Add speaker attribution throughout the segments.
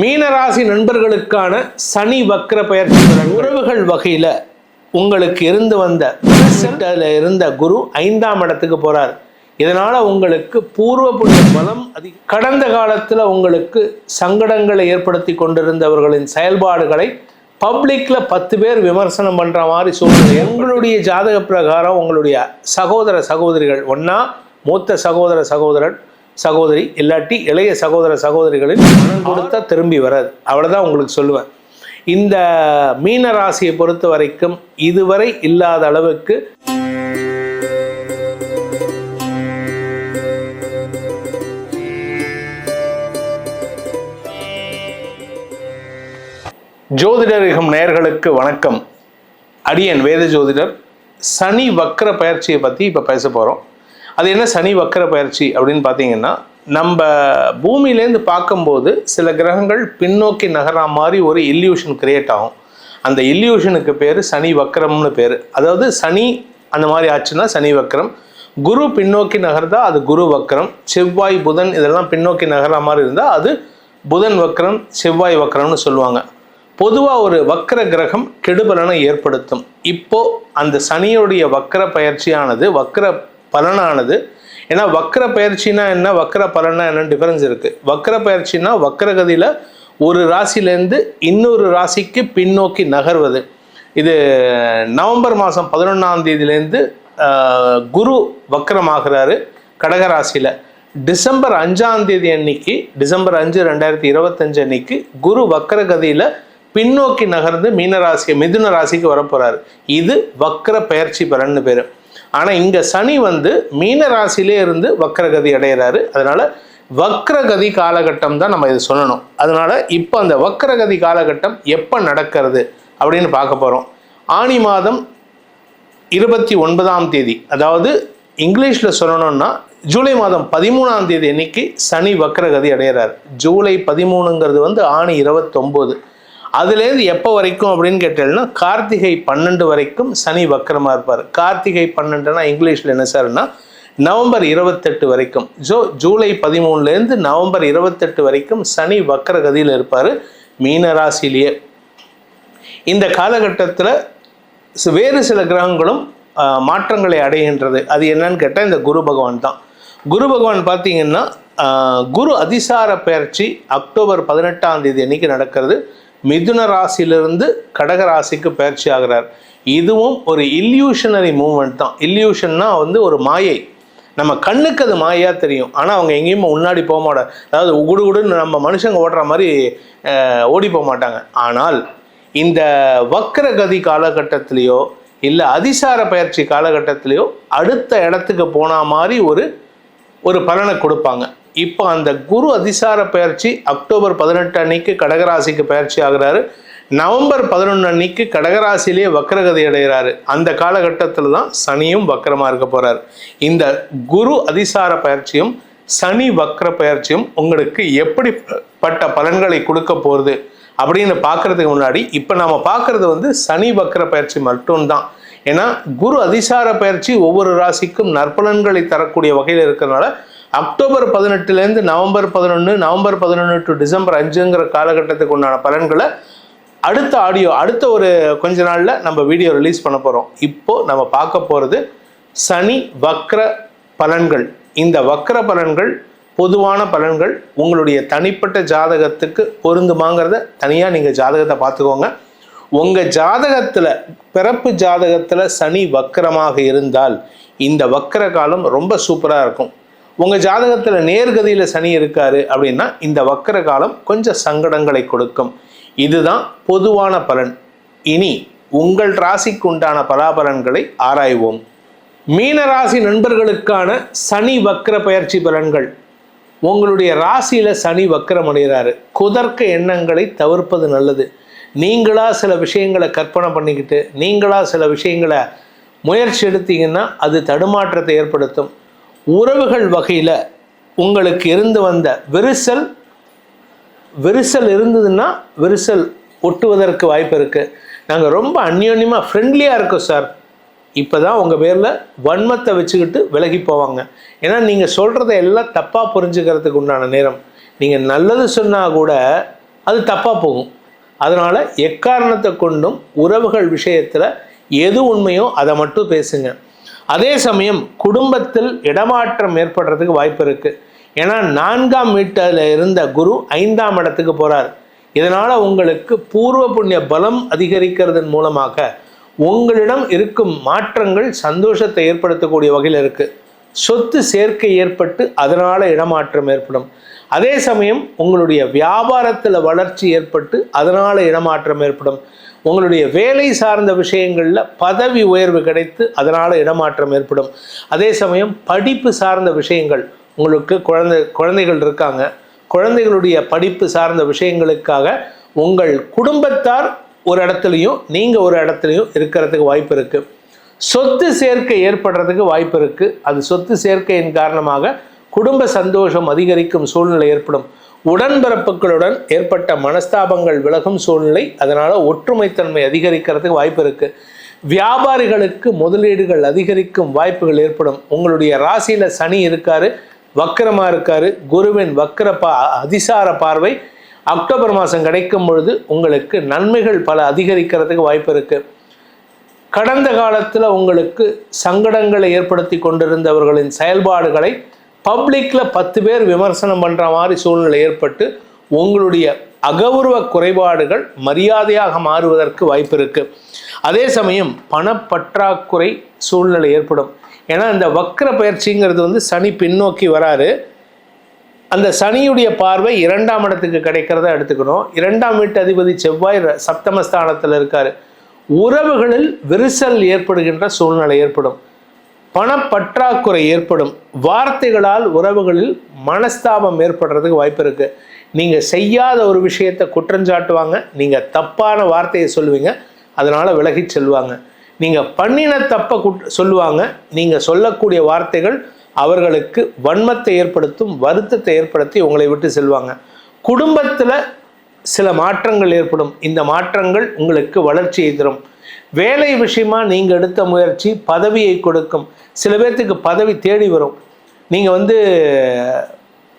Speaker 1: மீனராசி நண்பர்களுக்கான சனி வக்ர பெயர்ச்சி உறவுகள் வகையில் உங்களுக்கு இருந்து வந்த இருந்த குரு ஐந்தாம் இடத்துக்கு போறார். இதனால உங்களுக்கு பூர்வ புண்ணிய பலம் அதி கடந்த காலத்தில் உங்களுக்கு சங்கடங்களை ஏற்படுத்தி கொண்டிருந்தவர்களின் செயல்பாடுகளை பப்ளிக்ல பத்து பேர் விமர்சனம் பண்ற மாதிரி சூழ்நிலை. எங்களுடைய ஜாதக பிரகாரம் உங்களுடைய சகோதர சகோதரிகள் ஒன்றா மூத்த சகோதர சகோதரன் சகோதரி இல்லாட்டி இளைய சகோதர சகோதரிகளின் பணம் கொடுத்தா திரும்பி வராது. அவ்வளவுதான் உங்களுக்கு சொல்லுவேன். இந்த மீன ராசியை பொறுத்த வரைக்கும் இதுவரை இல்லாத அளவுக்கு ஜோதிடரிகம் நேயர்களுக்கு வணக்கம். அடியன் வேத ஜோதிடர் சனி வக்ர பயிற்சியை பற்றி இப்போ பேச போகிறோம் அது என்ன சனி வக்கர பயிற்சி அப்படின்னு பார்த்தீங்கன்னா நம்ம பூமியிலேருந்து பார்க்கும்போது சில கிரகங்கள் பின்னோக்கி நகரா மாதிரி ஒரு இல்யூஷன் கிரியேட் ஆகும். அந்த இல்யூஷனுக்கு பேர் சனி வக்கரம்னு பேர். அதாவது சனி அந்த மாதிரி ஆச்சுன்னா சனி வக்கரம். குரு பின்னோக்கி நகர்ந்தா அது குரு வக்கரம். செவ்வாய் புதன் இதெல்லாம் பின்னோக்கி நகரா மாதிரி இருந்தால் அது புதன் வக்கரம் செவ்வாய் வக்கரம்னு சொல்லுவாங்க. பொதுவாக ஒரு வக்கர கிரகம் கெடுபலனை ஏற்படுத்தும். இப்போ அந்த சனியுடைய வக்கர பயிற்சியானது வக்கர பலனானது. ஏன்னா வக்கர பயிற்சினா என்ன? வக்கர பலனா என்னன்னு டிஃபரன்ஸ் இருக்கு. வக்கர பயிற்சினா வக்கரகதியில் ஒரு ராசியிலேருந்து இன்னொரு ராசிக்கு பின்னோக்கி நகர்வது. இது நவம்பர் மாதம் பதினொன்றாம் தேதியிலேருந்து குரு வக்கரமாகிறாரு கடகராசியில் டிசம்பர் அஞ்சாம் தேதி அன்னைக்கு டிசம்பர் அஞ்சு ரெண்டாயிரத்தி இருபத்தஞ்சு அன்னைக்கு குரு வக்கரகதியில் பின்னோக்கி நகர்ந்து மீனராசி மிதுன ராசிக்கு வரப்போறாரு. இது வக்கர பயிற்சி பலன்னு பேர். ஆனால் இங்கே சனி வந்து மீன ராசியிலே இருந்து வக்ரகதி அடைகிறாரு அதனால் வக்ரகதி காலகட்டம் தான் நம்ம இது சொல்லணும். அதனால் இப்போ அந்த வக்ரகதி காலகட்டம் எப்போ நடக்கிறது அப்படின்னு பார்க்க போகிறோம் ஆனி மாதம் இருபத்தி ஒன்பதாம் தேதி. அதாவது இங்கிலீஷில் சொல்லணும்னா ஜூலை மாதம் பதிமூணாம் தேதி அன்னைக்கு சனி வக்ரகதி அடைகிறார் ஜூலை பதிமூணுங்கிறது வந்து ஆணி இருபத்தொம்போது. அதுலேருந்து எப்போ வரைக்கும் அப்படின்னு கேட்டீங்கன்னா கார்த்திகை பன்னெண்டு வரைக்கும் சனி வக்கரமாக இருப்பார். கார்த்திகை பன்னெண்டுனா இங்கிலீஷில் என்ன சார்னா நவம்பர் இருபத்தெட்டு வரைக்கும். ஜோ ஜூலை பதிமூணுலேருந்து நவம்பர் இருபத்தெட்டு வரைக்கும் சனி வக்ரகதியில் இருப்பார் மீனராசியிலேயே இந்த காலகட்டத்தில் வேறு சில கிரகங்களும் ஆஹ், மாற்றங்களை அடைகின்றது. அது என்னன்னு கேட்டால் இந்த குரு பகவான் தான். குரு பகவான் பார்த்தீங்கன்னா ஆஹ், குரு அதிசார பயிற்சி அக்டோபர் பதினெட்டாம் தேதி அன்னைக்கு நடக்கிறது. மிதுன ராசியிலிருந்து கடக ராசிக்கு பயிற்சி ஆகிறார். இதுவும் ஒரு இல்யூஷனரி மூமெண்ட் தான். இல்யூஷன்னா வந்து ஒரு மாயை. நம்ம கண்ணுக்கு அது மாயாக தெரியும். ஆனால் அவங்க எங்கேயுமே முன்னாடி போக மாட்டாங்க. அதாவது உகுடுகுடுன்னு நம்ம மனுஷங்க ஓடுற மாதிரி ஓடி போக மாட்டாங்க. ஆனால் இந்த வக்ரகதி காலகட்டத்திலேயோ இல்லை அதிசார பயிற்சி காலகட்டத்திலேயோ அடுத்த இடத்துக்கு போன மாதிரி ஒரு ஒரு பலனை கொடுப்பாங்க. இப்போ அந்த குரு அதிசார பயிற்சி அக்டோபர் பதினெட்டு அன்னைக்கு கடகராசிக்கு பயிற்சி ஆகிறாரு. நவம்பர் பதினொன்று அன்னைக்கு கடகராசிலேயே வக்கரகதி அடைகிறாரு. அந்த காலகட்டத்தில் தான் சனியும் வக்கரமாக இருக்க போகிறார் இந்த குரு அதிசார பயிற்சியும் சனி வக்கர பயிற்சியும் உங்களுக்கு எப்படிப்பட்ட பலன்களை கொடுக்க போகிறது அப்படின்னு பார்க்கறதுக்கு முன்னாடி இப்போ நாம் பார்க்கறது வந்து சனி வக்கர பயிற்சி மட்டும்தான். ஏன்னா குரு அதிசார பயிற்சி ஒவ்வொரு ராசிக்கும் நற்பலன்களை தரக்கூடிய வகையில் இருக்கிறதுனால அக்டோபர் பதினெட்டுலேருந்து நவம்பர் பதினொன்று நவம்பர் பதினொன்று டு டிசம்பர் அஞ்சுங்கிற காலகட்டத்துக்கு உண்டான பலன்களை அடுத்த ஆடியோ அடுத்த ஒரு கொஞ்ச நாளில் நம்ம வீடியோ ரிலீஸ் பண்ண போகிறோம் இப்போது நம்ம பார்க்க போகிறது சனி வக்ர பலன்கள். இந்த வக்ர பலன்கள் பொதுவான பலன்கள் உங்களுடைய தனிப்பட்ட ஜாதகத்துக்கு பொருந்துமாங்கிறத தனியாக நீங்கள் ஜாதகத்தை பார்த்துக்கோங்க. உங்கள் ஜாதகத்தில் பிறப்பு ஜாதகத்தில் சனி வக்கரமாக இருந்தால் இந்த வக்கர காலம் ரொம்ப சூப்பராக இருக்கும். உங்கள் ஜாதகத்தில் நேர்கதியில் சனி இருக்காரு அப்படின்னா இந்த வக்கர காலம் கொஞ்சம் சங்கடங்களை கொடுக்கும். இதுதான் பொதுவான பலன். இனி உங்கள் ராசிக்கு உண்டான பலாபலன்களை ஆராய்வோம். மீன ராசி நண்பர்களுக்கான சனி வக்கர பயிற்சி பலன்கள். உங்களுடைய ராசியில் சனி வக்கரம் அடைகிறாரு குதர்க்க எண்ணங்களை தவிர்ப்பது நல்லது. நீங்களாக சில விஷயங்களை கற்பனை பண்ணிக்கிட்டு நீங்களாக சில விஷயங்களை முயற்சி எடுத்தீங்கன்னா அது தடுமாற்றத்தை ஏற்படுத்தும். உறவுகள் வகையில் உங்களுக்கு இருந்து வந்த விரிசல் விரிசல் இருந்ததுன்னா விரிசல் ஒட்டுவதற்கு வாய்ப்பு இருக்குது நாங்கள் ரொம்ப அந்யோன்யமாக ஃப்ரெண்ட்லியாக இருக்கோம் சார் இப்போ தான் உங்கள் பேரில் வன்மத்தை வச்சுக்கிட்டு விலகி போவாங்க. ஏன்னா நீங்கள் சொல்கிறத எல்லாம் தப்பாக புரிஞ்சுக்கிறதுக்கு உண்டான நேரம். நீங்கள் நல்லது சொன்னால் கூட அது தப்பாக போகும். அதனால் எக்காரணத்தை கொண்டும் உறவுகள் விஷயத்தில் எது உண்மையோ அதை மட்டும் பேசுங்க. அதே சமயம் குடும்பத்தில் இடமாற்றம் ஏற்படுறதுக்கு வாய்ப்பு இருக்குது ஏன்னா நான்காம் வீட்டில் இருந்த குரு ஐந்தாம் இடத்துக்கு போகிறார் இதனால் உங்களுக்கு பூர்வ புண்ணிய பலம் அதிகரிக்கிறதன் மூலமாக உங்களிடம் இருக்கும் மாற்றங்கள் சந்தோஷத்தை ஏற்படுத்தக்கூடிய வகையில் இருக்குது சொத்து சேர்க்கை ஏற்பட்டு அதனால் இடமாற்றம் ஏற்படும். அதே சமயம் உங்களுடைய வியாபாரத்தில் வளர்ச்சி ஏற்பட்டு அதனால் இடமாற்றம் ஏற்படும். உங்களுடைய வேலை சார்ந்த விஷயங்களில் பதவி உயர்வு கிடைத்து அதனால் இடமாற்றம் ஏற்படும். அதே சமயம் படிப்பு சார்ந்த விஷயங்கள் உங்களுக்கு குழந்தை குழந்தைகள் இருக்காங்க. குழந்தைகளுடைய படிப்பு சார்ந்த விஷயங்களுக்காக உங்கள் குடும்பத்தார் ஒரு இடத்துலையும் நீங்கள் ஒரு இடத்துலையும் இருக்கிறதுக்கு வாய்ப்பு இருக்குது சொத்து சேர்க்கை ஏற்படுறதுக்கு வாய்ப்பு இருக்குது அது சொத்து சேர்க்கையின் காரணமாக குடும்ப சந்தோஷம் அதிகரிக்கும் சூழ்நிலை ஏற்படும். உடன்பிறப்புகளுடன் ஏற்பட்ட மனஸ்தாபங்கள் விலகும் சூழ்நிலை அதனால் ஒற்றுமைத்தன்மை அதிகரிக்கிறதுக்கு வாய்ப்பு இருக்குது வியாபாரிகளுக்கு முதலீடுகள் அதிகரிக்கும் வாய்ப்புகள் ஏற்படும். உங்களுடைய ராசியில் சனி இருக்காரு வக்கரமாக இருக்காரு குருவின் வக்கர பா அதிசார பார்வை அக்டோபர் மாதம் கிடைக்கும் பொழுது உங்களுக்கு நன்மைகள் பல அதிகரிக்கிறதுக்கு வாய்ப்பு இருக்குது கடந்த காலத்தில் உங்களுக்கு சங்கடங்களை ஏற்படுத்தி கொண்டிருந்தவர்களின் செயல்பாடுகளை பப்ளிக்கில் பத்து பேர் விமர்சனம் பண்ணுற மாதிரி சூழ்நிலை ஏற்பட்டு உங்களுடைய அகௌரவ குறைபாடுகள் மரியாதையாக மாறுவதற்கு வாய்ப்பு இருக்குது அதே சமயம் பணப்பற்றாக்குறை சூழ்நிலை ஏற்படும். ஏன்னா இந்த வக்ர பயிற்சிங்கிறது வந்து சனி பின்னோக்கி வராரு. அந்த சனியுடைய பார்வை இரண்டாம் இடத்துக்கு கிடைக்கிறத எடுத்துக்கணும். இரண்டாம் வீட்டு அதிபதி செவ்வாய் சப்தமஸ்தானத்தில் இருக்கார். உறவுகளில் விரிசல் ஏற்படுகின்ற சூழ்நிலை ஏற்படும். பணப்பற்றாக்குறை ஏற்படும். வார்த்தைகளால் உறவுகளில் மனஸ்தாபம் ஏற்படுறதுக்கு வாய்ப்பு இருக்கு. நீங்க செய்யாத ஒரு விஷயத்தை குற்றஞ்சாட்டுவாங்க நீங்க தப்பான வார்த்தையை சொல்லுவீங்க. அதனால விலகிச் செல்வாங்க. நீங்க பண்ணின தப்பை குட் சொல்லுவாங்க. நீங்க சொல்லக்கூடிய வார்த்தைகள் அவர்களுக்கு வன்மத்தை ஏற்படுத்தும் வருத்தத்தை ஏற்படுத்தி உங்களை விட்டு செல்வாங்க. குடும்பத்தில் சில மாற்றங்கள் ஏற்படும். இந்த மாற்றங்கள் உங்களுக்கு வளர்ச்சியை தரும். வேலை விஷயமா நீங்கள் எடுத்த முயற்சி பதவியை கொடுக்கும். சில பேர்த்துக்கு பதவி தேடி வரும். நீங்கள் வந்து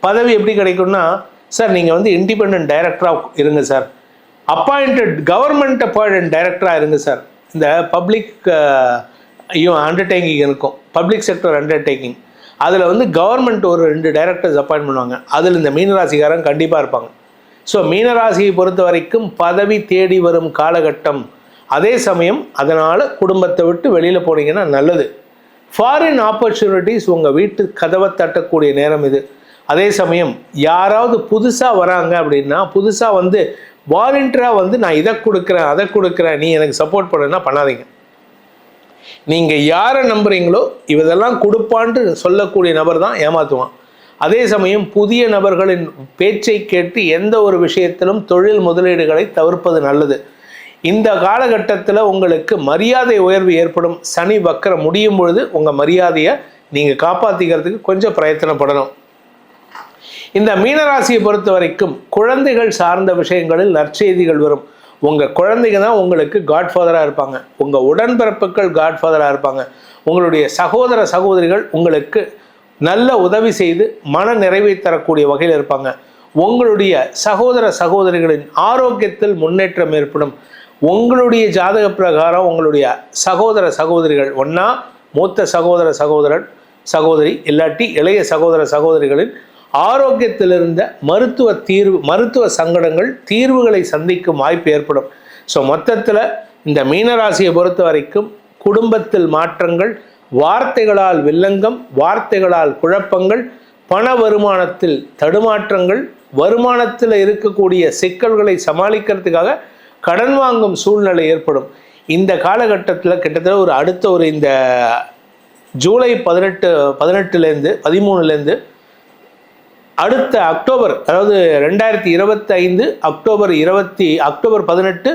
Speaker 1: பதவி எப்படி கிடைக்கும்னா சார் நீங்கள் வந்து இண்டிபெண்ட் டைரக்டராக இருங்க சார். அப்பாயிண்டட் கவர்மெண்ட் அப்பாயிண்ட் டைரக்டராக இருங்க சார். இந்த பப்ளிக் அண்டர்டேக்கிங் இருக்கும். பப்ளிக் செக்டர் அண்டர்டேக்கிங் அதில் வந்து கவர்மெண்ட் ஒரு ரெண்டு டைரக்டர்ஸ் அப்பாயின்ட் பண்ணுவாங்க. அதில் இந்த மீனராசிக்காரன் கண்டிப்பாக இருப்பாங்க. ஸோ மீனராசியை பொறுத்த வரைக்கும் பதவி தேடி வரும் காலகட்டம். அதே சமயம் அதனால் குடும்பத்தை விட்டு வெளியில் போனீங்கன்னா நல்லது. ஃபாரின் ஆப்பர்ச்சுனிட்டிஸ் உங்கள் வீட்டு கதவை தட்டக்கூடிய நேரம் இது. அதே சமயம் யாராவது புதுசாக வராங்க அப்படின்னா புதுசாக வந்து வாலண்டியராக வந்து நான் இதை கொடுக்குறேன் அதை கொடுக்குறேன் நீ எனக்கு சப்போர்ட் பண்ணுன்னா பண்ணாதீங்க. நீங்கள் யாரை நம்புகிறீங்களோ இதெல்லாம் கொடுப்பான்ட்டு சொல்லக்கூடிய நபர் தான் ஏமாற்றுவான் அதே சமயம் புதிய நபர்களின் பேச்சை கேட்டு எந்த ஒரு விஷயத்திலும் தொழில் முதலீடுகளை தவிர்ப்பது நல்லது. இந்த காலகட்டத்தில் உங்களுக்கு மரியாதை உயர்வு ஏற்படும். சனி வக்கரம் முடியும் பொழுது உங்கள் மரியாதையை நீங்கள் காப்பாற்றிக்கிறதுக்கு கொஞ்சம் பிரயத்தனப்படணும். இந்த மீனராசியை பொறுத்த வரைக்கும் குழந்தைகள் சார்ந்த விஷயங்களில் நற்செய்திகள் வரும். உங்கள் குழந்தைங்க தான் உங்களுக்கு காட்ஃபாதராக இருப்பாங்க. உங்கள் உடன்பிறப்புகள் காட்ஃபாதராக இருப்பாங்க. உங்களுடைய சகோதர சகோதரிகள் உங்களுக்கு நல்ல உதவி செய்து மன நிறைவை தரக்கூடிய வகையில் இருப்பாங்க. உங்களுடைய சகோதர சகோதரிகளின் ஆரோக்கியத்தில் முன்னேற்றம் ஏற்படும். உங்களுடைய ஜாதக பிரகாரம் உங்களுடைய சகோதர சகோதரிகள் ஒன்றா மூத்த சகோதர சகோதரன் சகோதரி இல்லாட்டி இளைய சகோதர சகோதரிகளின் ஆரோக்கியத்தில் இருந்த மருத்துவ தீர்வு மருத்துவ சங்கடங்கள் தீர்வுகளை சந்திக்கும் வாய்ப்பு ஏற்படும். ஸோ மொத்தத்தில் இந்த மீனராசியை பொறுத்த வரைக்கும் குடும்பத்தில் மாற்றங்கள் வார்த்தைகளால் வில்லங்கம் வார்த்தைகளால் குழப்பங்கள் பண வருமானத்தில் தடுமாற்றங்கள் வருமானத்தில் இருக்கக்கூடிய சிக்கல்களை சமாளிக்கிறதுக்காக கடன் வாங்கும் சூழ்நிலை ஏற்படும். இந்த காலகட்டத்தில் கிட்டத்தட்ட ஒரு அடுத்த ஒரு இந்த ஜூலை பதினெட்டு பதினெட்டுலேருந்து பதிமூணுலேருந்து அடுத்த அக்டோபர் அதாவது ரெண்டாயிரத்தி இருபத்தி ஐந்து அக்டோபர் இருபத்தி அக்டோபர் பதினெட்டு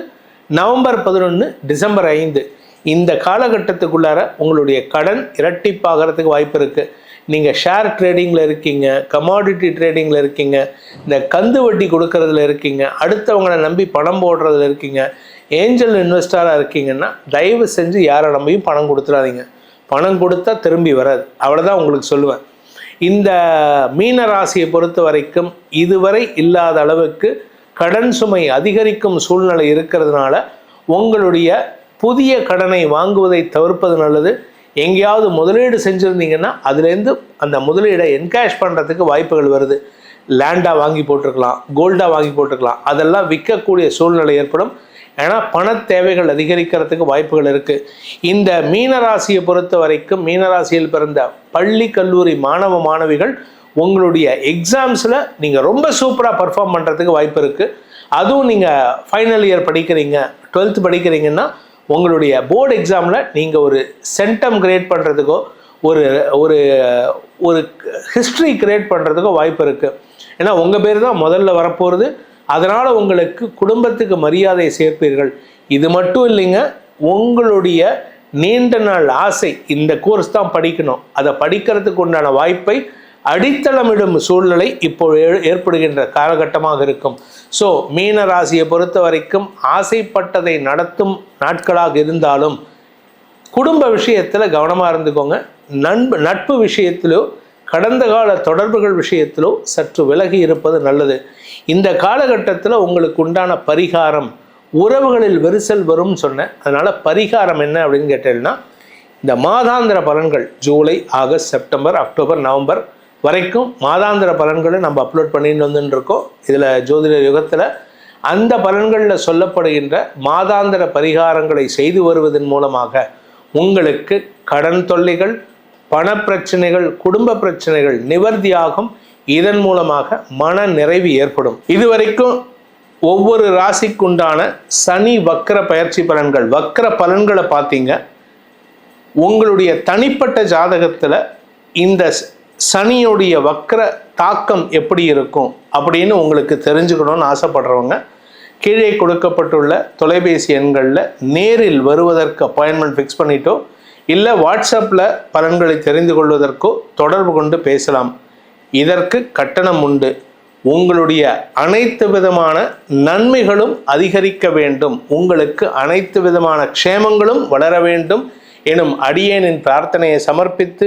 Speaker 1: நவம்பர் பதினொன்று டிசம்பர் ஐந்து இந்த காலகட்டத்துக்குள்ளார உங்களுடைய கடன் இரட்டிப்பாகிறதுக்கு வாய்ப்பு இருக்குது நீங்கள் ஷேர் ட்ரேடிங்கில் இருக்கீங்க கமாடிட்டி ட்ரேடிங்கில் இருக்கீங்க இந்த கந்து வட்டி கொடுக்கறதுல இருக்கீங்க அடுத்தவங்களை நம்பி பணம் போடுறதுல இருக்கீங்க ஏஞ்சல் இன்வெஸ்டராக இருக்கீங்கன்னா தயவு செஞ்சு யாரை நம்பியும் பணம் கொடுத்துடாதீங்க பணம் கொடுத்தா திரும்பி வராது. அவ்வளோதான் உங்களுக்கு சொல்லுவேன். இந்த மீன ராசியை பொறுத்த வரைக்கும் இதுவரை இல்லாத அளவுக்கு கடன் சுமை அதிகரிக்கும் சூழ்நிலை இருக்கிறதுனால உங்களுடைய புதிய கடனை வாங்குவதை தவிர்ப்பது நல்லது. எங்கேயாவது முதலீடு செஞ்சுருந்தீங்கன்னா அதுலேருந்து அந்த முதலீடை என்கேஷ் பண்ணுறதுக்கு வாய்ப்புகள் வருது. லேண்டாக வாங்கி போட்டிருக்கலாம் கோல்டாக வாங்கி போட்டிருக்கலாம் அதெல்லாம் விற்கக்கூடிய சூழ்நிலை ஏற்படும். ஏன்னா பண தேவைகள் அதிகரிக்கிறதுக்கு வாய்ப்புகள் இருக்குது இந்த மீனராசியை பொறுத்த வரைக்கும் மீனராசியில் பிறந்த பள்ளி கல்லூரி மாணவ மாணவிகள் உங்களுடைய எக்ஸாம்ஸில் நீங்கள் ரொம்ப சூப்பராக பர்ஃபார்ம் பண்ணுறதுக்கு வாய்ப்பு இருக்குது அதுவும் நீங்கள் ஃபைனல் இயர் படிக்கிறீங்க டுவெல்த் படிக்கிறீங்கன்னா உங்களுடைய போர்டு எக்ஸாமில் நீங்கள் ஒரு சென்டம் கிரியேட் பண்ணுறதுக்கோ ஒரு ஒரு ஒரு ஹிஸ்ட்ரி கிரியேட் பண்ணுறதுக்கோ வாய்ப்பு இருக்குது ஏன்னா உங்கள் பேர் தான் முதல்ல வரப்போகிறது அதனால் உங்களுக்கு குடும்பத்துக்கு மரியாதை சேர்ப்பீர்கள். இது மட்டும் இல்லைங்க உங்களுடைய நீண்ட நாள் ஆசை இந்த கோர்ஸ் தான் படிக்கணும். அதை படிக்கிறதுக்கு உண்டான வாய்ப்பை அடித்தளமிடும் சூழ்நிலை இப்போ ஏற்படுகின்ற காலகட்டமாக இருக்கும். ஸோ மீன ராசியை பொறுத்த வரைக்கும் ஆசைப்பட்டதை நடத்தும் நாட்களாக இருந்தாலும் குடும்ப விஷயத்தில் கவனமாக இருந்துக்கோங்க. நண்பு நட்பு விஷயத்திலோ கடந்த கால தொடர்புகள் விஷயத்திலோ சற்று விலகி இருப்பது நல்லது. இந்த காலகட்டத்தில் உங்களுக்கு உண்டான பரிகாரம் உறவுகளில் விரிசல் வரும்னு சொன்னேன். அதனால் பரிகாரம் என்ன அப்படின்னு கேட்டேன்னா இந்த மாதாந்திர பலன்கள் July August September October November வரைக்கும் மாதாந்திர பலன்களை நம்ம அப்லோட் பண்ணிட்டு வந்துட்டுருக்கோம். இதில் ஜோதிட யுகத்தில் அந்த பலன்களில் சொல்லப்படுகின்ற மாதாந்திர பரிகாரங்களை செய்து வருவதன் மூலமாக உங்களுக்கு கடன் தொல்லைகள் பணப்பிரச்சனைகள் குடும்ப பிரச்சனைகள் நிவர்த்தியாகும். இதன் மூலமாக மன நிறைவு ஏற்படும். இதுவரைக்கும் ஒவ்வொரு ராசிக்குண்டான சனி வக்கர பயிற்சி பலன்கள் வக்கர பலன்களை பார்த்தீங்க. உங்களுடைய தனிப்பட்ட ஜாதகத்தில் இந்த சனியுடைய வக்கர தாக்கம் எப்படி இருக்கும் அப்படின்னு உங்களுக்கு தெரிஞ்சுக்கணும்னு ஆசைப்படுறவங்க கீழே கொடுக்கப்பட்டுள்ள தொலைபேசி எண்களில் நேரில் வருவதற்கு அப்பாயின்மெண்ட் ஃபிக்ஸ் பண்ணிட்டோ இல்லை வாட்ஸ்அப்பில் பலன்களை தெரிந்து கொள்வதற்கோ தொடர்பு கொண்டு பேசலாம். இதற்கு கட்டணம் உண்டு. உங்களுடைய அனைத்து விதமான நன்மைகளும் அதிகரிக்க வேண்டும். உங்களுக்கு அனைத்து விதமான க்ஷேமங்களும் வளர வேண்டும். எனும் அடியேனின் பிரார்த்தனையை சமர்ப்பித்து